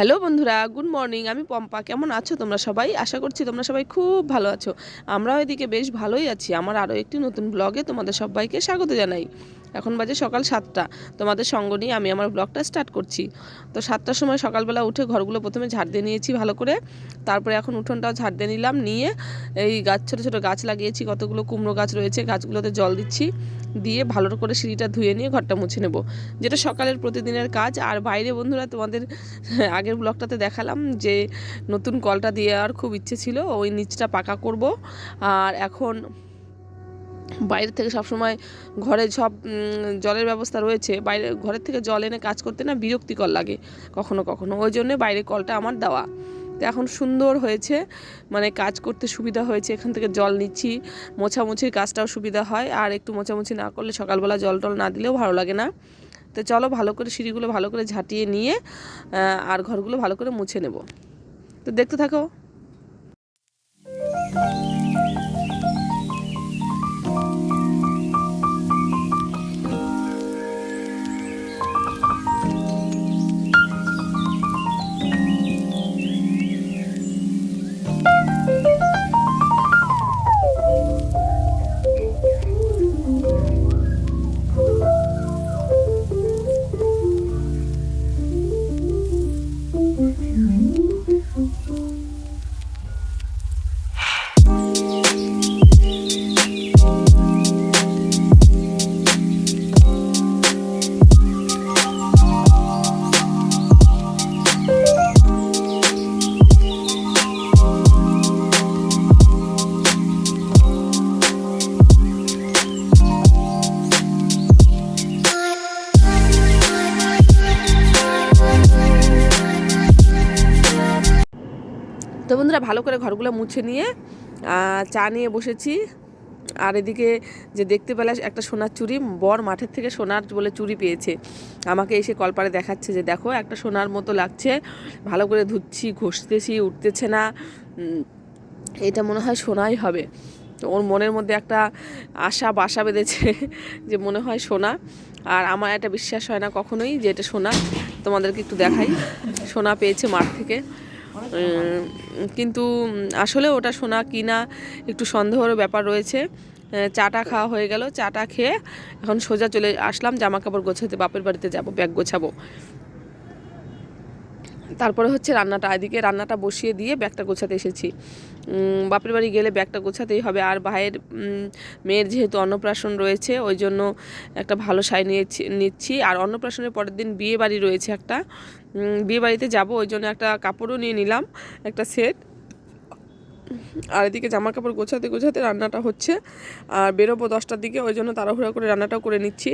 Hello বন্ধুরা, good morning. আমি পম্পা। কেমন আছো তোমরা সবাই? আশা করছি তোমরা সবাই খুব ভালো আছো। আমরাও এদিকে বেশ ভালোই আছি। আমার আরও একটি নতুন ব্লগে তোমাদের সবাইকে স্বাগত জানাই। এখন বাজে সকাল সাতটা। তোমাদের সঙ্গ নিয়ে আমি আমার ব্লগটা স্টার্ট করছি। তো সাতটার সময় সকালবেলা উঠে ঘরগুলো প্রথমে ঝাড় দিয়ে নিয়েছি ভালো করে। তারপরে এখন উঠোনটাও ঝাড় দিয়ে নিলাম, নিয়ে এই গাছ, ছোটো ছোটো গাছ লাগিয়েছি। কতগুলো কুমড়ো গাছ রয়েছে, গাছগুলোতে জল দিচ্ছি। দিয়ে ভালো করে সিঁড়িটা ধুয়ে নিয়ে ঘরটা মুছে নেব। যেটা সকালের প্রতিদিনের কাজ। আর বাইরে বন্ধুরা তোমাদের আগের ব্লগটাতে দেখালাম যে নতুন কলটা দিয়ে আর খুব ইচ্ছে ছিল, ওই নিচটা পাকা করব। আর এখন বাইরে থেকে সবসময় ঘরে সব জলের ব্যবস্থা রয়েছে, বাইরে, ঘরের থেকে জল এনে কাজ করতে না বিরক্তিকর লাগে কখনো কখনো। ওই জন্যে বাইরে কলটা আমার দেওয়া। তো এখন সুন্দর হয়েছে মানে কাজ করতে সুবিধা হয়েছে, এখান থেকে জল নিচ্ছি। মোছামুছির কাজটাও সুবিধা হয়, আর একটু মোছামুছি না করলে সকালবেলা জল টল না দিলেও ভালো লাগে না। তো চলো ভালো করে সিঁড়িগুলো ভালো করে ঝাঁটিয়ে নিয়ে আর ঘরগুলো ভালো করে মুছে নেব। তো দেখতে থাকো। তো বন্ধুরা ভালো করে ঘরগুলো মুছে নিয়ে চা নিয়ে বসেছি। আর এদিকে যে দেখতে পেলে একটা সোনার চুড়ি বর মাঠের থেকে সোনার বলে চুড়ি পেয়েছে। আমাকে এসে কলপারে দেখাচ্ছে যে, দেখো, একটা সোনার মতো লাগছে। ভালো করে ধুচ্ছি, ঘষতেছি, উঠতেছে না। এটা মনে হয় সোনাই হবে। তো ওর মনের মধ্যে একটা আশা, বাসা বেঁধেছে যে, মনে হয় সোনা। আর আমার এটা বিশ্বাস হয় না কখনোই যে, এটা সোনা। তোমাদেরকে একটু দেখাই। সোনা পেয়েছে মাঠ থেকে। কিন্তু আসলে ওটা সোনা কিনা একটু সন্দেহের ব্যাপার রয়েছে। চাটা খাওয়া হয়ে গেল, চাটা খেয়ে এখন সোজা চলে আসলাম জামা কাপড় গোছাতে, বাপের বাড়িতে যাব, ব্যাগ গোছাবো। তারপরে হচ্ছে রান্নাটা, এদিকে রান্নাটা বসিয়ে দিয়ে ব্যাগটা গোছাতে এসেছি। বাপের বাড়ি গেলে ব্যাগটা গোছাতেই হবে। আর ভাইয়ের মেয়ের যেহেতু অন্নপ্রাশন রয়েছে, ওই জন্য একটা ভালো শাড়ি নিয়েছি, নিচ্ছি। আর অন্নপ্রাশনের পরের দিন বিয়ে বাড়ি রয়েছে একটা। বিয়ে বাড়িতে যাব, ওই জন্য একটা কাপড়ও নিয়ে নিলাম, একটা সেট। আর এদিকে জামা কাপড় গোছাতে গোছাতে রান্নাটা হচ্ছে। আর বেরোবো দশটার দিকে, ওই জন্য তাড়াহুড়া করে রান্নাটাও করে নিচ্ছি।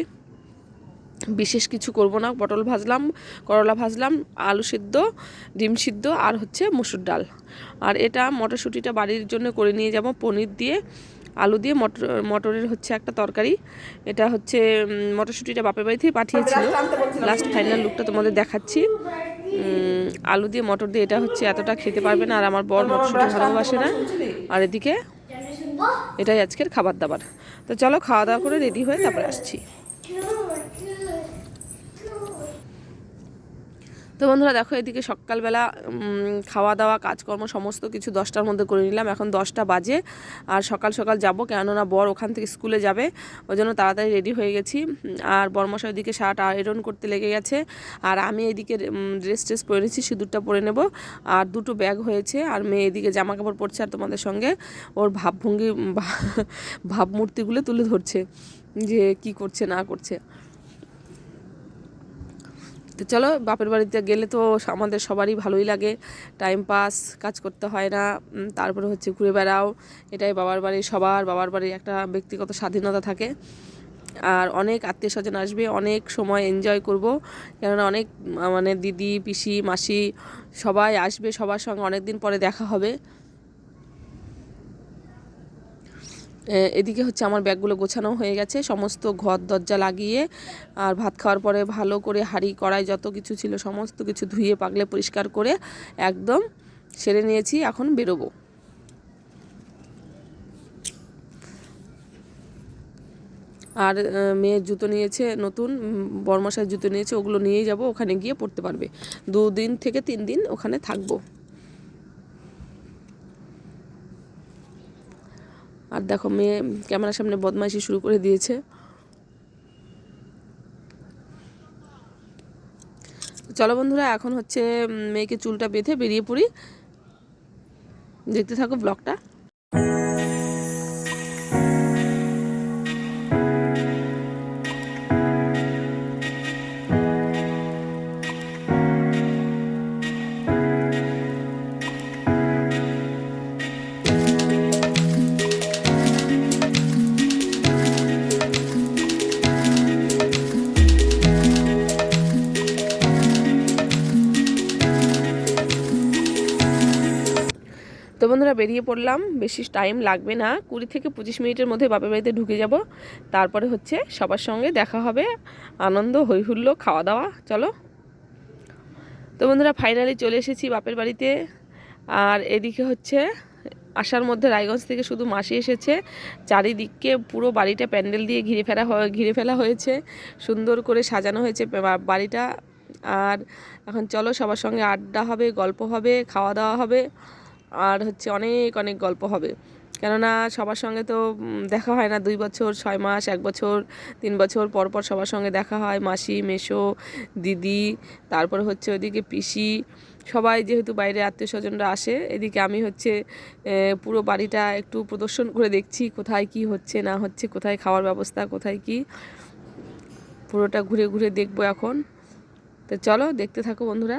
বিশেষ কিছু করব না। পটল ভাজলাম করলা ভাজলাম আলু সিদ্ধ ডিম সিদ্ধ আর হচ্ছে মসুর ডাল। আর এটা মটরশুঁটিটা বাড়ির জন্য করে নিয়ে যাব পনির দিয়ে। আলু দিয়ে মটর মটরের হচ্ছে একটা তরকারি। এটা হচ্ছে মটরশুঁটিটা বাপের বাড়ি থেকে পাঠিয়েছিল। লাস্ট ফাইনাল লুকটা তোমাদের দেখাচ্ছি। আলু দিয়ে মটর দিয়ে এটা হচ্ছে এতটা খেতে পারবে না আর আমার বর মটরশুঁটি ভালোবাসে না। আর এদিকে? এটাই আজকের খাবার দাবার। তো চলো খাওয়া দাওয়া করে রেডি হয়ে তারপরে আসছি। তো বন্ধুরা দেখো এদিকে সকালবেলা খাওয়া দাওয়া কাজকর্ম সমস্ত কিছু দশটার মধ্যে করে নিলাম। এখন দশটা বাজে আর সকাল সকাল যাব, কেননা বর ওখান থেকে স্কুলে যাবে, ওই জন্য তাড়াতাড়ি রেডি হয়ে গেছি। আর বরমশাই ওইদিকে শার্ট আয়রন করতে লেগে গেছে। আর আমি এদিকে ড্রেস ট্রেস পরে নিচ্ছি, সিঁদুরটা পরে নেব। আর দুটো ব্যাগ হয়েছে, আর মেয়ে এদিকে জামা কাপড় পরছে আর তোমাদের সঙ্গে ওর ভাবভঙ্গি ভাবমূর্তিগুলো তুলে ধরছে যে কি করছে, না করছে। তো চলো, বাপের বাড়িতে গেলে তো আমাদের সবারই ভালোই লাগে। টাইম পাস কাজ করতে হয় না। তারপরে হচ্ছে ঘুরে বেড়াও। এটাই বাবার বাড়ি, সবার বাবার বাড়ির একটা ব্যক্তিগত স্বাধীনতা থাকে। আর অনেক আত্মীয় স্বজন আসবে, অনেক সময় এনজয় করব। কেননা অনেক মানে দিদি, পিসি, মাসি সবাই আসবে সবার সঙ্গে অনেক দিন পরে দেখা হবে। এদিকে হচ্ছে আমার ব্যাগগুলো গোছানো হয়ে গেছে, সমস্ত ঘর দরজা লাগিয়ে আর ভাত খাওয়ার পরে ভালো করে হাঁড়ি, কড়াই যত কিছু ছিল সমস্ত কিছু ধুয়ে পাগলে পরিষ্কার করে একদম সেরে নিয়েছি, এখন বেরোবো। আর মেয়ের জুতো নিয়েছে, নতুন বরমশার জুতো নিয়েছে, ওগুলো নিয়েই যাব, ওখানে গিয়ে পড়তে পারবে। দুদিন থেকে তিন দিন ওখানে থাকব। আর দেখো মেয়ে ক্যামেরার সামনে বদমাইশি শুরু করে দিয়েছে। চলো বন্ধুরা, এখন হচ্ছে মেয়েকে চুলটা বেঁধে বেরিয়ে পড়ি। দেখতে থাকো ব্লগটা। বন্ধুরা বেরিয়ে পড়লাম, বেশি টাইম লাগবে না। কুড়ি থেকে পঁচিশ মিনিটের মধ্যে বাপের বাড়িতে ঢুকে যাব। তারপরে হচ্ছে সবার সঙ্গে দেখা হবে, আনন্দ, হৈহুল্লো খাওয়া দাওয়া চলো। তো বন্ধুরা ফাইনালি চলে এসেছি বাপের বাড়িতে। আর এদিকে হচ্ছে আসার মধ্যে রায়গঞ্জ থেকে শুধু মাসি এসেছে। চারিদিককে পুরো বাড়িটা প্যান্ডেল দিয়ে ঘিরে ফেলা ঘিরে ফেলা হয়েছে। সুন্দর করে সাজানো হয়েছে বাড়িটা। আর এখন চলো সবার সঙ্গে আড্ডা হবে, গল্প হবে খাওয়া দাওয়া হবে। আর হচ্ছে অনেক অনেক গল্প হবে। কেননা সবার সঙ্গে তো দেখা হয় না। দুই বছর, ছয় মাস, এক বছর, তিন বছর, পর পর সবার সঙ্গে দেখা হয়। মাসি মেশো দিদি, তারপর হচ্ছে ওইদিকে পিসি। সবাই যেহেতু বাইরে আত্মীয় স্বজনরা আসে, এদিকে আমি হচ্ছে পুরো বাড়িটা একটু প্রদর্শন করে দেখছি, কোথায় কি হচ্ছে, না হচ্ছে, কোথায় খাওয়ার ব্যবস্থা, কোথায় কি। পুরোটা ঘুরে ঘুরে দেখব এখন। তো চলো, দেখতে থাকো বন্ধুরা।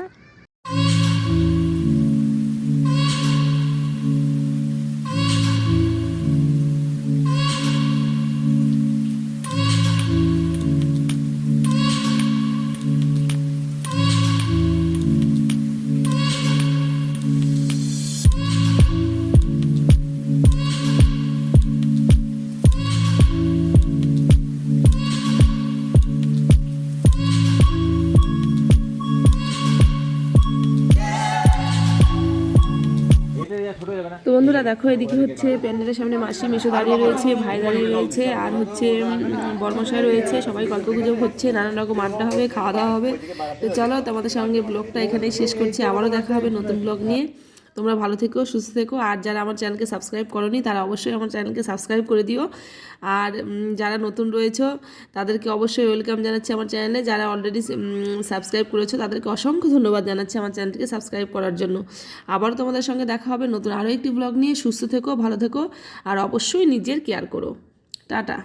বন্ধুরা, দেখো, এদিকে হচ্ছে প্যান্ডেলের সামনে মাসি মেশো দাঁড়িয়ে রয়েছে, ভাই দাঁড়িয়ে রয়েছে, আর হচ্ছে বর্মশাই রয়েছে, সবাই গল্প গুজব হচ্ছে, নানান রকম আড্ডা হবে, খাওয়া দাওয়া হবে। তো চলো তোমাদের সঙ্গে ব্লগটা এখানেই শেষ করছি, আবারও দেখা হবে নতুন ব্লগ নিয়ে। তোমরা ভালো থেকো, সুস্থ থেকো। আর যারা আমার চ্যানেলকে সাবস্ক্রাইব করনি, তারা অবশ্যই আমার চ্যানেলকে সাবস্ক্রাইব করে দিও। আর যারা নতুন রয়েছো, তাদেরকে অবশ্যই ওয়েলকাম জানাচ্ছি আমার চ্যানেলে। যারা অলরেডি সাবস্ক্রাইব করেছ, তাদেরকে অসংখ্য ধন্যবাদ জানাচ্ছি আমার চ্যানেলটিকে সাবস্ক্রাইব করার জন্য। আবারও তোমাদের সঙ্গে দেখা হবে নতুন আরও একটি ব্লগ নিয়ে। সুস্থ থেকো, ভালো থেকো, আর অবশ্যই নিজের কেয়ার করো। টাটা।